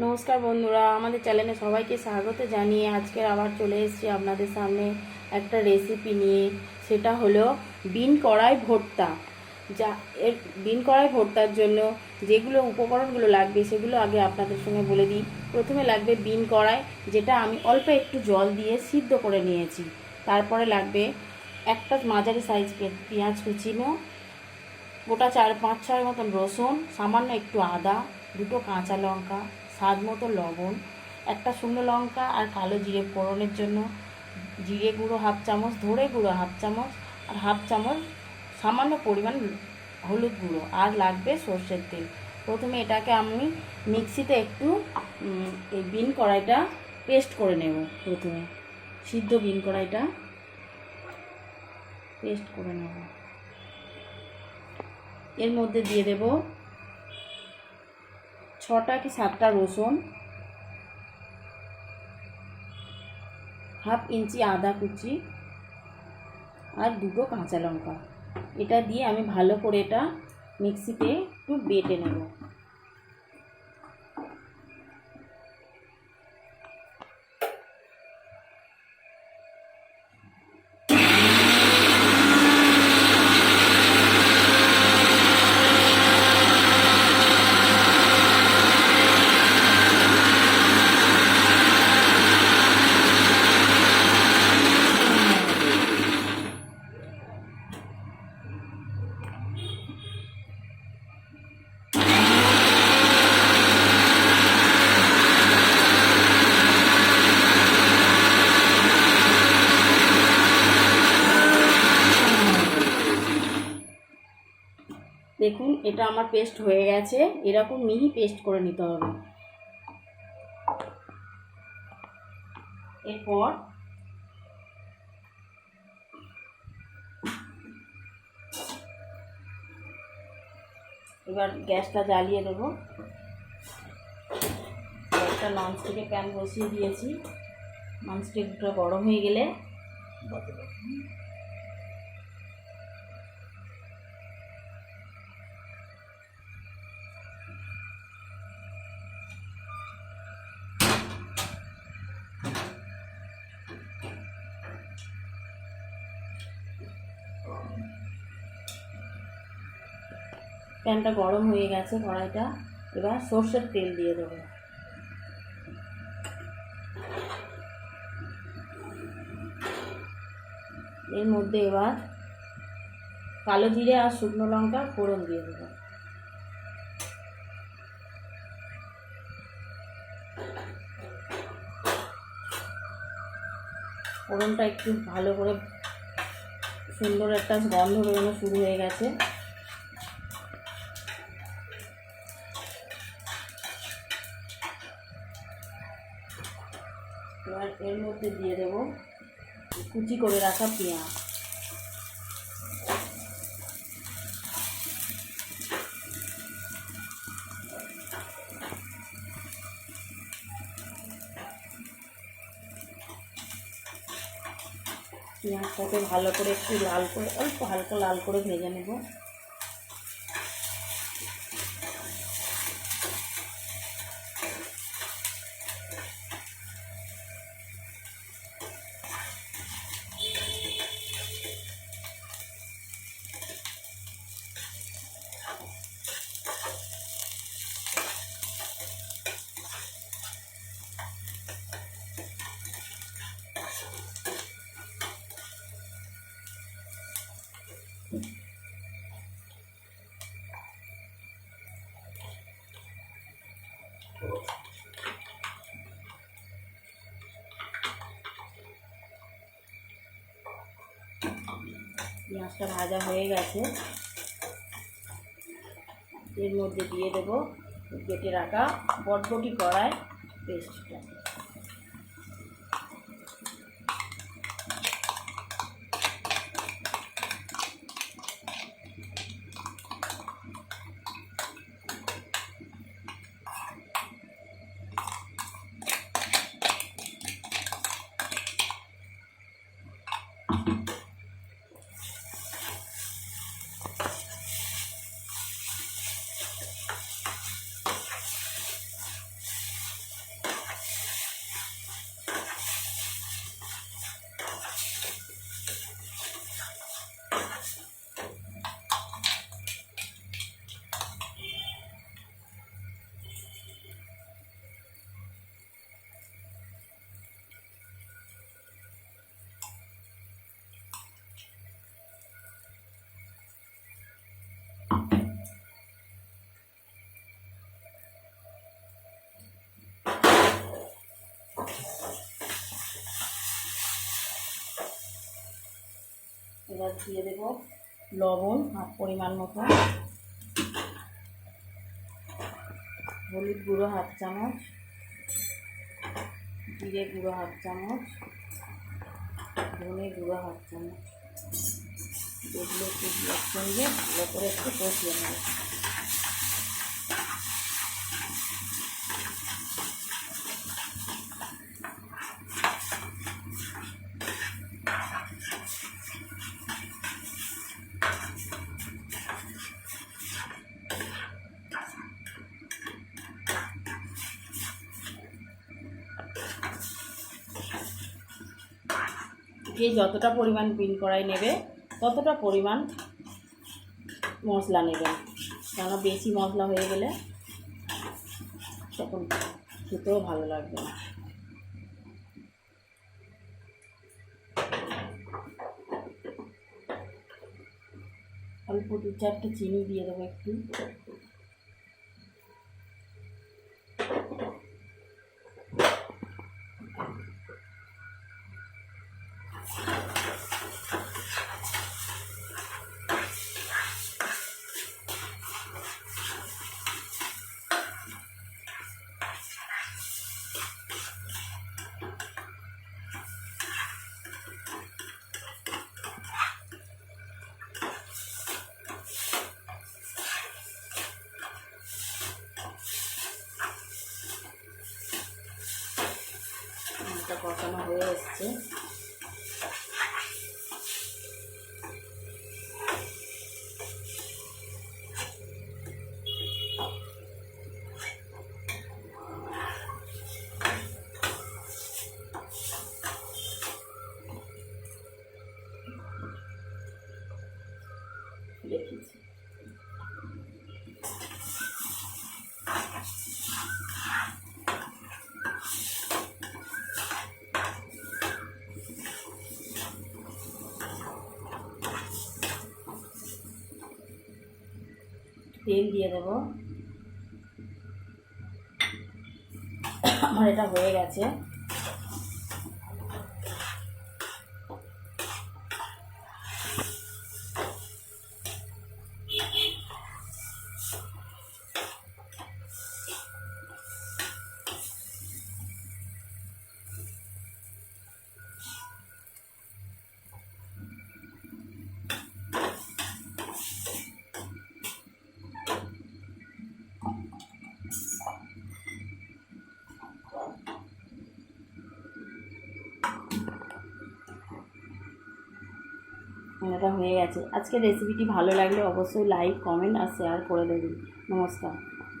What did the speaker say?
নমস্কার বন্ধুরা, আমাদের চ্যানেলে সবাইকে স্বাগত জানিয়ে আজকের আবার চলে এসেছি আপনাদের সামনে একটা রেসিপি নিয়ে। সেটা হলো বিন কড়াই ভর্তা। যা, এর বিন কড়াই ভর্তার জন্য যেগুলো উপকরণগুলো লাগবে সেগুলো আগে আপনাদের সঙ্গে বলে দিই। প্রথমে লাগবে বিন কড়াই, যেটা আমি অল্প একটু জল দিয়ে সিদ্ধ করে নিয়েছি। তারপরে লাগবে একটা মাঝারি সাইজ পেঁয়াজ কুচিনো, গোটা চার পাঁচ ছয় মতন রসুন, সামান্য একটু আদা, দুটো কাঁচা লঙ্কা স্বাদ মতো লবণ, একটা শুকনো লঙ্কা আর কালো জিরে ফোড়নের জন্য। জিরে গুঁড়ো হাফ চামচ ধরে গুঁড়ো হাফ চামচ আর হাফ চামচ সামান্য পরিমাণ হলুদ গুঁড়ো আর লাগবে সর্ষের তেল। প্রথমে এটাকে আমি মিক্সিতে একটু এই বিন কড়াইটা পেস্ট করে নেব প্রথমে। সিদ্ধ বিন কড়াইটা পেস্ট করে নেব। এর মধ্যে দিয়ে দেব ছটা কি সাতটা রসুন? হাফ ইঞ্চি আদা কুচি আর দুটো কাঁচা লঙ্কা। এটা দিয়ে আমি ভালো করে এটা মিক্সিতে একটু বেটে নেব। দেখুন, এটা আমার পেস্ট হয়ে গেছে। এরকম মিহি পেস্ট করে নিতে হবে। এরপর এবার গ্যাসটা জ্বালিয়ে দেবো। একটা ননস্টিকের প্যান বসিয়ে দিয়েছি। ননস্টিকটা গরম হয়ে গেলে প্যানটা গরম হয়ে গেছে কড়াইটা। এবার সর্ষের তেল দিয়ে দেবো। এর মধ্যে এবার কালো জিরে আর শুকনো লঙ্কা ফোড়ন দিয়ে দেবো। ফোড়নটা একটু ভালো করে সুন্দর একটা গন্ধ বেরোনো শুরু হয়ে গেছে। এবার এর মধ্যে দিয়ে দেবো কুচি করে রাখা পেঁয়াজ। পেঁয়াজটাকে ভালো করে একটু লাল করে, অল্প হালকা লাল করে ভেজে নেব। পেঁয়াজটা ভাজা হয়ে গেছে। এর মধ্যে দিয়ে দেবো কেটে রাখা বটবটি কড়াই পেস্টটা। এবার দিয়ে দেব লবণ হাফ পরিমাণ মতো। হলুদ গুঁড়ো হাফ চামচ, জিরে গুঁড়ো হাফ চামচ, ধনে গুঁড়ো হাফ চামচ। এগুলো একটু সঙ্গে ভালো করে একটু কষিয়ে নেব। যে যতটা পরিমাণ বিন কড়াই নেবে, ততটা পরিমাণ মশলা নেবেন কেন বেশি মশলা হয়ে গেলে তখন খেতেও ভালো লাগবে অল্প দু চারটে চিনি দিয়ে দেবো একটু। কষানো হয়ে এসছে। দেখিয়েছি তেল দিয়ে দেব। আমার এটা হয়ে গেছে। এটা হয়ে গেছে। আজকে রেসিপিটি ভালো লাগলে অবশ্যই লাইক কমেন্ট আর শেয়ার করে দেবেন। নমস্কার।